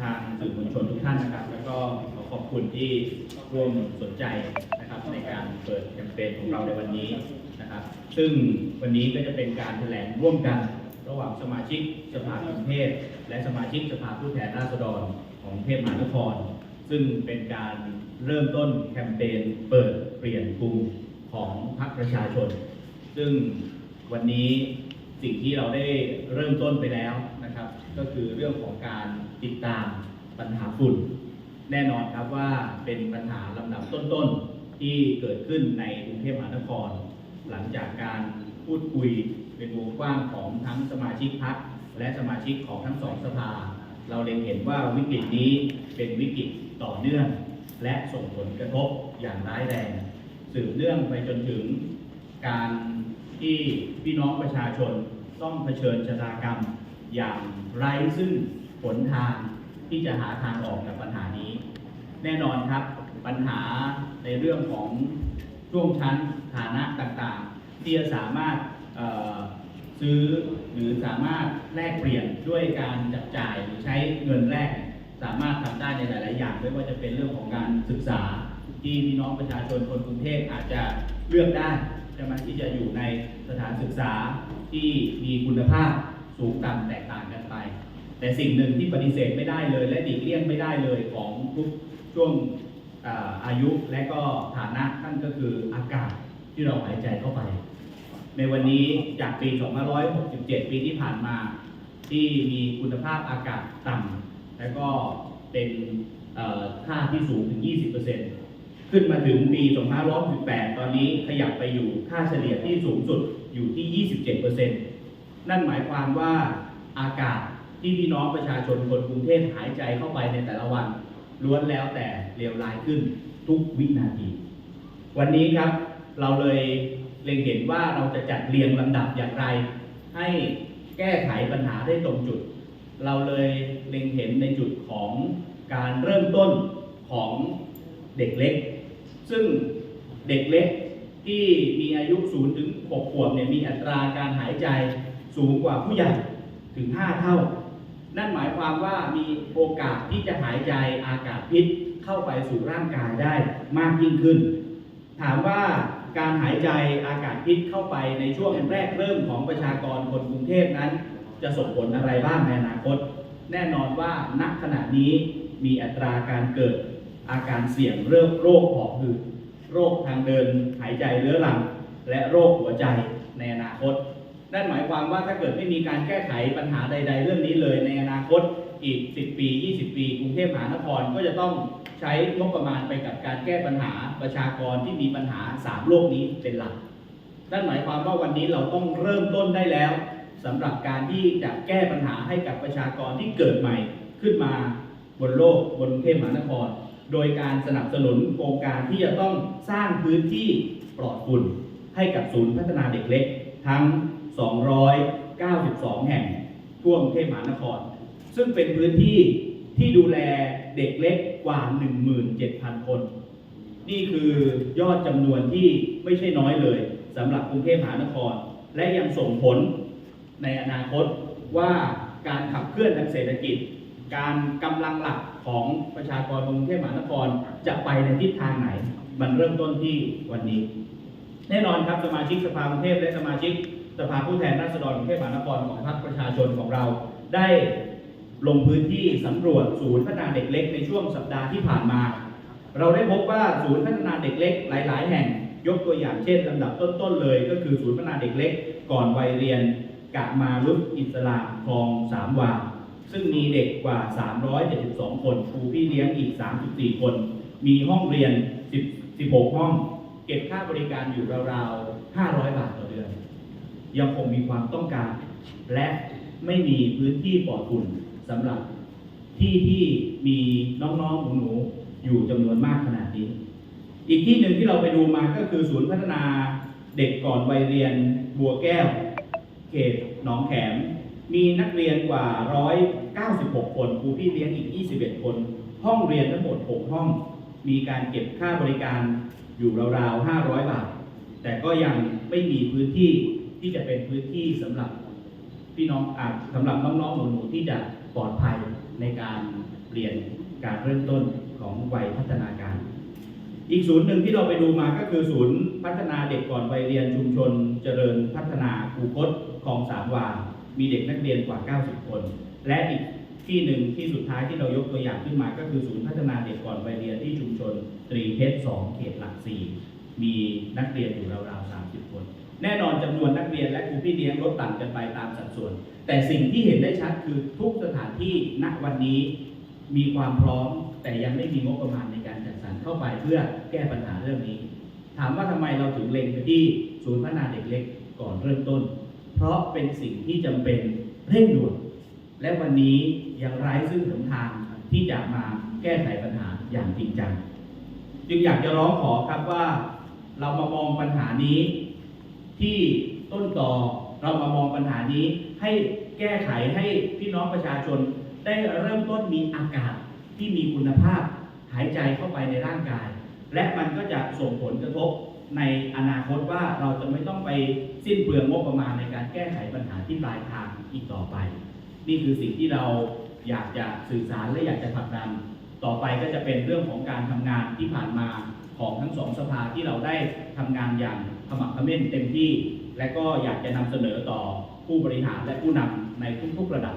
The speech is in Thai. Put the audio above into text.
ทางสื่อมวลชนทุกท่านนะครับ แล้วก็ขอขอบคุณที่ร่วมสนใจนะครับในการเปิดแคมเปญของเราในวันนี้นะครับ ซึ่งวันนี้ก็จะเป็นการแถลงร่วมกัน ระหว่างสมาชิกสภากรุงเทพและสมาชิกสภาผู้แทนราษฎรของกรุงเทพมหานคร ซึ่งเป็นการเริ่มต้นแคมเปญเปิดเปลี่ยนกรุงของพรรคประชาชน ซึ่งวันนี้สิ่งที่เราได้เริ่มต้นไปแล้วนะครับ ก็คือเรื่องของการติดตามปัญหาฝุ่น แน่นอนครับว่าเป็นปัญหาลำดับต้นๆ ที่เกิดขึ้นในกรุงเทพมหานคร หลังจากการพูดคุยเป็นวงกว้างของทั้งสมาชิกพรรคและสมาชิกของทั้งสองสภา เราเล็งเห็นว่าวิกฤตนี้เป็นวิกฤตต่อเนื่อง และส่งผลกระทบอย่างร้ายแรง สืบเนื่องไปจนถึงการที่พี่น้องประชาชนต้องเผชิญชะตากรรม อย่างไร้ซึ่งผลทางที่จะหาทางออกกับปัญหานี้ แน่นอนครับปัญหาในเรื่องของช่วงชั้นฐานะต่างๆ ที่จะสามารถซื้อหรือสามารถแลกเปลี่ยนด้วยการจับจ่ายหรือใช้เงินแลกสามารถทำได้ในหลาย ๆ อย่างไม่ว่าจะเป็นเรื่องของการศึกษา ที่พี่น้องประชาชนคนกรุงเทพอาจจะเลือกได้ใช่ไหมที่จะอยู่ในสถานศึกษาที่มีคุณภาพ สูงต่ำแตกต่างกันไป แต่สิ่งหนึ่งที่ปฏิเสธไม่ได้เลย และหลีกเลี่ยงไม่ได้เลยของทุกช่วงอายุและก็ฐานะนั่นก็คืออากาศที่เราหายใจเข้าไป ในวันนี้จากปี 2567 ปีที่ผ่านมาที่มีคุณภาพอากาศต่ำและก็เป็นค่าที่สูงถึง 20%ขึ้นมาถึงปี 2568 ตอนนี้ขยับไปอยู่ค่าเฉลี่ยที่สูงสุดอยู่ที่ 27% นั่นหมายความว่าอากาศที่พี่น้องประชาชนคนกรุงเทพหายใจเข้าไปในแต่ละวันล้วนแล้วแต่เลวร้ายขึ้นทุกวินาที วันนี้ครับเราเลยเล็งเห็นว่าเราจะจัดเรียงลำดับอย่างไร ให้แก้ไขปัญหาได้ตรงจุด เราเลยเล็งเห็นในจุดของการเริ่มต้นของเด็กเล็ก ซึ่งเด็กเล็กที่มีอายุ0ถึง6ขวบเนี่ยมีอัตราการหายใจ สูงกว่าผู้ใหญ่ถึง 5 เท่า นั่นหมายความว่ามีโอกาสที่จะหายใจอากาศพิษเข้าไปสู่ร่างกายได้มากยิ่งขึ้น ถามว่าการหายใจอากาศพิษเข้าไปในช่วงแรกเริ่มของประชากรคนกรุงเทพนั้น จะส่งผลอะไรบ้างในอนาคต แน่นอนว่าณขณะนี้มีอัตราการเกิดอาการเสี่ยงเรื่องโรคหอบหืดโรคทางเดินหายใจเรื้อรัง และโรคหัวใจในอนาคต นั่นหมายความว่าถ้าเกิดไม่มีการแก้ไขปัญหาใด ๆ เรื่องนี้เลยในอนาคตอีก 10 ปี 20 ปีกรุงเทพมหานครก็จะต้องใช้งบประมาณไปกับการแก้ปัญหาประชากรที่มีปัญหา 3โรคนี้เป็นหลัก นั่นหมายความว่าวันนี้เราต้องเริ่มต้นได้แล้วสำหรับการที่จะแก้ปัญหาให้กับประชากรที่เกิดใหม่ขึ้นมาบนโลกบนกรุงเทพมหานคร โดยการสนับสนุนโครงการที่จะต้องสร้างพื้นที่ปลอดฝุ่นให้กับศูนย์พัฒนาเด็กเล็ก ทั้ง 292 แห่งทั่วกรุงเทพมหานคร ซึ่งเป็นพื้นที่ที่ดูแลเด็กเล็กกว่า 17,000 คน นี่คือยอดจำนวนที่ไม่ใช่น้อยเลยสำหรับกรุงเทพมหานคร และยังส่งผลในอนาคตว่าการขับเคลื่อนทางเศรษฐกิจ การกำลังหลักของประชากรกรุงเทพมหานครจะไปในทิศทางไหน มันเริ่มต้นที่วันนี้ แน่นอนครับสมาชิกสภากรุงเทพและสมาชิก สภาผู้แทนราษฎรกรุงเทพมหานครของพรรคประชาชนของเรา ได้ลงพื้นที่สำรวจศูนย์พัฒนาเด็กเล็กในช่วงสัปดาห์ที่ผ่านมา เราได้พบว่าศูนย์พัฒนาเด็กเล็กหลาย ๆ แห่งยกตัวอย่างเช่นลำดับต้น ๆ เลย ก็คือศูนย์พัฒนาเด็กเล็ก ก่อนวัยเรียนกะมารุษอิสลามคลองสามวาซึ่งมีเด็กกว่า 372 คนครูพี่เลี้ยงอีก 34 คน มีห้องเรียน 10 16 ห้อง เก็บค่าบริการอยู่ราวๆ 500 บาทต่อเดือน ยังคงมีความต้องการ และไม่มีพื้นที่ปลอดฝุ่นสำหรับที่ที่มีน้องๆหนูๆอยู่จำนวนมากขนาดนี้ อีกที่หนึ่งที่เราไปดูมาก็คือศูนย์พัฒนาเด็กก่อนวัยเรียนบัวแก้ว เขตหนองแขม มีนักเรียนกว่า 196 คนครูพี่เลี้ยงอีก 21 คน ห้องเรียนทั้งหมด 6 ห้อง มีการเก็บค่าบริการอยู่ราวๆ 500 บาท แต่ก็ยังไม่มีพื้นที่ ที่จะเป็นพื้นที่สำหรับพี่น้องอาสำหรับน้องๆหนูๆที่จะปลอดภัยในการเปลี่ยนการเริ่มต้นของวัยพัฒนาการ อีกศูนย์หนึ่งที่เราไปดูมาก็คือศูนย์พัฒนาเด็กก่อนวัยเรียนชุมชน เจริญพัฒนาคูคตคลองสามวา มีเด็กนักเรียนกว่า 90 คน และอีกที่หนึ่งที่สุดท้ายที่เรายกตัวอย่างขึ้นมา ก็คือศูนย์พัฒนาเด็กก่อนวัยเรียนที่ชุมชน ตรีเพชร2เขตหลักสี่มีนักเรียนอยู่ราวๆ30 คน แน่นอนจำนวนนักเรียนและครูพี่เลี้ยงลดต่ำกันไปตามสัดส่วน แต่สิ่งที่เห็นได้ชัดคือทุกสถานที่ณวันนี้มีความพร้อม แต่ยังไม่มีงบประมาณในการจัดสรรเข้าไปเพื่อแก้ปัญหาเรื่องนี้ ถามว่าทำไมเราถึงเล็งไปที่ศูนย์พัฒนาเด็กเล็กก่อนเริ่มต้น เพราะเป็นสิ่งที่จำเป็นเร่งด่วนและวันนี้ยังไร้ซึ่งหนทางที่จะมาแก้ไขปัญหาอย่างจริงจัง จึงอยากจะร้องขอครับว่าเรามามองปัญหานี้ ที่ต้นต่อเรามามองปัญหานี้ ให้แก้ไขให้พี่น้องประชาชน ได้เริ่มต้นมีอากาศที่มีคุณภาพหายใจเข้าไปในร่างกาย และมันก็จะส่งผลกระทบในอนาคตว่าเราจะไม่ต้องไปสิ้นเปลืองงบประมาณในการแก้ไขปัญหาที่ปลายทางอีกต่อไป นี่คือสิ่งที่เราอยากจะสื่อสารและอยากจะผลักดันต่อไปก็จะเป็นเรื่องของการทำงานที่ผ่านมา ของทั้งสองสภาที่เราได้ทำงานอย่างขมักขม้นเต็มที่ และก็อยากจะนำเสนอต่อผู้บริหารและผู้นำในทุกๆระดับ